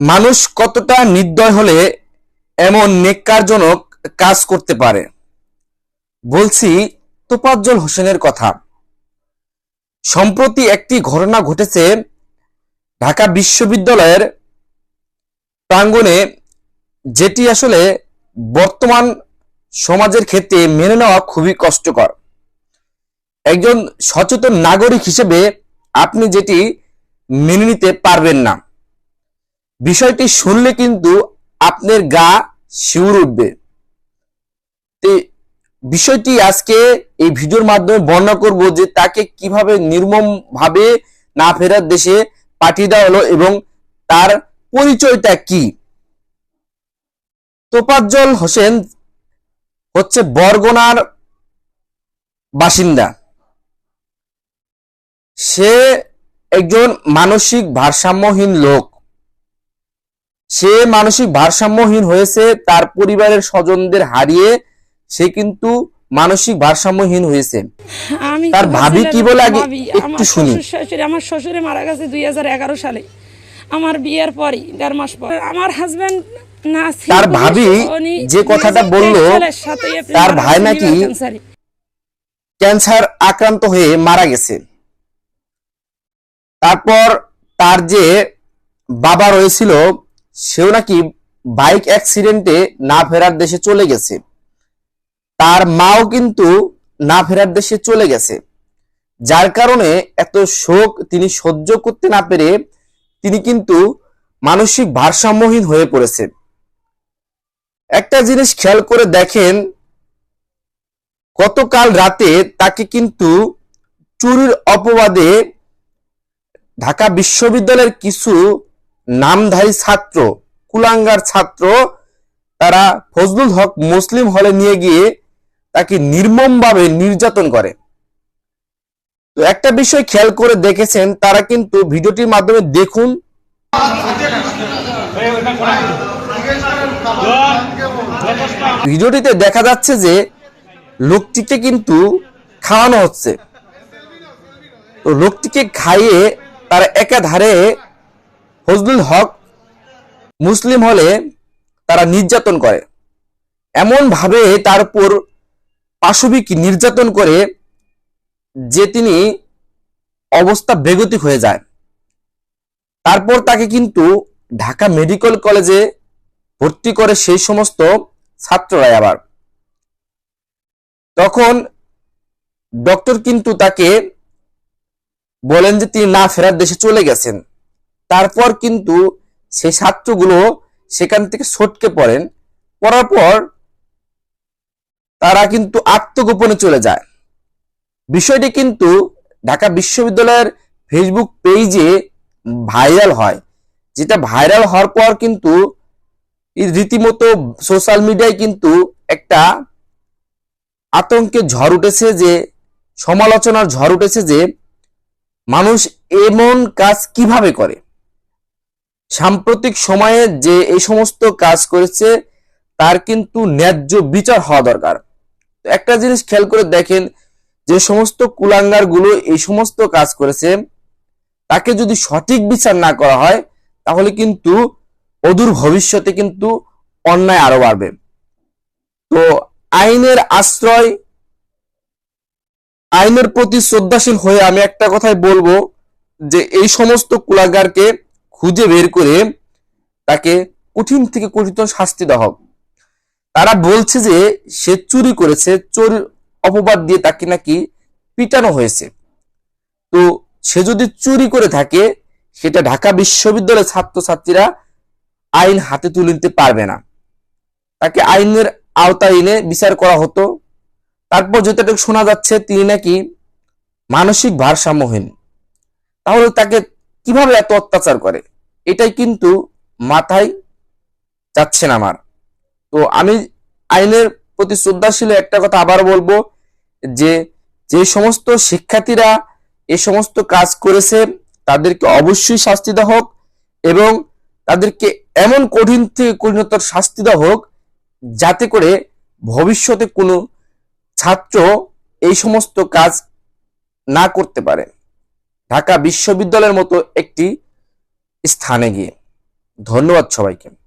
মানুষ কতটা নির্দয় হলে এমন নেককারজনক কাজ করতে পারে? বলছি তোপাজ্জল হোসেনের কথা। সম্প্রতি একটি ঘটনা ঘটেছে ঢাকা বিশ্ববিদ্যালয়ের প্রাঙ্গণে, যেটি আসলে বর্তমান সমাজের ক্ষেত্রে মেনে নেওয়া খুবই কষ্টকর। একজন সচেতন নাগরিক হিসেবে আপনি যেটি মেনে নিতে পারবেন না। বিষয়টি শুনলে কিন্তু আপনার গা শিউর উঠবে। বিষয়টি আজকে এই ভিডিওর মাধ্যমে বর্ণনা করব যে তাকে কীভাবে নির্মম ভাবে না ফেরার দেশে পাঠিয়ে দেওয়া হলো এবং তার পরিচয়টা কি। তোপাজ্জল হোসেন হচ্ছে বরগনার বাসিন্দা। সে একজন মানসিক ভারসাম্যহীন লোক। সে মানসিক ভারসাম্যহীন হয়েছে তার পরিবারের স্বজনদের হারিয়ে সে কিন্তু মানসিক ভারসাম্যহীন হয়েছে। তার ভাবি কি বলে আগে একটু শুনি। আমার শ্বশুরে মারা গেছে দুই সালে। আমার বিয়ের পরই দেড় মাস পর। আমার হাজবেন্ড না তার ভাবি যে কথাটা বলল, তার ভাই নাকি ক্যান্সার আক্রান্ত হয়ে মারা গেছে। তারপর তার যে বাবা রয়েছিল সেও নাকি বাইক অ্যাক্সিডেন্টে না ফেরার দেশে চলে গেছে। তার মাও কিন্তু না ফেরার দেশে চলে গেছে। যার কারণে এত শোক তিনি সহ্য করতে না পেরে তিনি কিন্তু মানসিক ভারসাম্যহীন হয়ে পড়েছে। একটা জিনিস খেয়াল করে দেখেন, গতকাল রাতে তাকে কিন্তু চুরির অপবাদে ঢাকা বিশ্ববিদ্যালয়ের কিছু নামধারী ছাত্র, কুলাঙ্গার ছাত্র, তারা ফজলুল হক মুসলিম হলে নিয়ে গিয়ে তাকে নির্মমভাবে নির্যাতন করে। তো একটা বিষয় খেয়াল করে দেখেছেন, তারা কিন্তু ভিডিওটির মাধ্যমে দেখুন। ভিডিওটিতে দেখা যাচ্ছে যে লোকটিকে কিন্তু খাওয়ানো হচ্ছে। তো লোকটিকে খাইয়ে তারা একাধারে ফজলুল হক মুসলিম হলে তারা নির্যাতন করে। এমন ভাবে তার উপর পাশবিক নির্যাতন করে যে তিনি অবস্থা বেগতিক হয়ে যায়। তারপর তাকে কিন্তু ঢাকা মেডিকেল কলেজে ভর্তি করে সেই সমস্ত ছাত্ররাই আবার। তখন ডক্টর কিন্তু তাকে বলেন যে তিনি না ফেরার দেশে চলে গেছেন। তারপর কিন্তু সেই ছাত্রগুলো সেখান থেকে সটকে পড়েন। পড়ার পর তারা কিন্তু আত্মগোপনে চলে যায়। বিষয়টি কিন্তু ঢাকা বিশ্ববিদ্যালয়ের ফেসবুক পেজে ভাইরাল হয়। যেটা ভাইরাল হওয়ার পর কিন্তু রীতিমতো সোশ্যাল মিডিয়ায় কিন্তু একটা আতঙ্কের ঝড় উঠেছে যে, সমালোচনার ঝড় উঠেছে যে, মানুষ এমন কাজ কীভাবে করে? সাম্প্রতিক সময়ে যে এই সমস্ত কাজ করেছে, তার কিন্তু ন্যায্য বিচার হওয়া দরকার। একটা জিনিস খেয়াল করে দেখেন, যে সমস্ত কুলাঙ্গারগুলো এই সমস্ত কাজ করেছে, তাকে যদি সঠিক বিচার না করা হয়, তাহলে কিন্তু অদূর ভবিষ্যতে কিন্তু অন্যায় আরও বাড়বে। তো আইনের আশ্রয়, আইনের প্রতি শ্রদ্ধাশীল হয়ে আমি একটা কথাই বলব, যে এই সমস্ত কুলাগারকে খুঁজে বের করে তাকে কঠিন থেকে কঠিন শাস্তি দেওয়া হোক। তারা বলছে যে সে চুরি করেছে, চোর অপবাদ দিয়ে তাকে নাকি পিটানো হয়েছে। তো সে যদি চুরি করে থাকে, সেটা ঢাকা বিশ্ববিদ্যালয়ের ছাত্রছাত্রীরা আইন হাতে তুলে নিতে পারবে না। তাকে আইনের আওতায় এনে বিচার করা হতো। তারপর যেটাটুকু শোনা যাচ্ছে, তিনি নাকি মানসিক ভারসাম্যহীন। তাহলে তাকে কীভাবে এত অত্যাচার করে? এটাই কিন্তু মাথায় যাচ্ছে না আমার। তো আমি আইনের প্রতি শ্রদ্ধাশীল একটা কথা আবার বলব যে যে সমস্ত শিক্ষার্থীরা এ সমস্ত কাজ করেছে, তাদেরকে অবশ্যই শাস্তি দেওয়া হোক এবং তাদেরকে এমন কঠিন থেকে কঠিনতর শাস্তি দেওয়া হোক যাতে করে ভবিষ্যতে কোনো ছাত্র এই সমস্ত কাজ না করতে পারে। ঢাকা বিশ্ববিদ্যালয়ের মতো একটি স্থানে গিয়ে। ধন্যবাদ সবাইকে।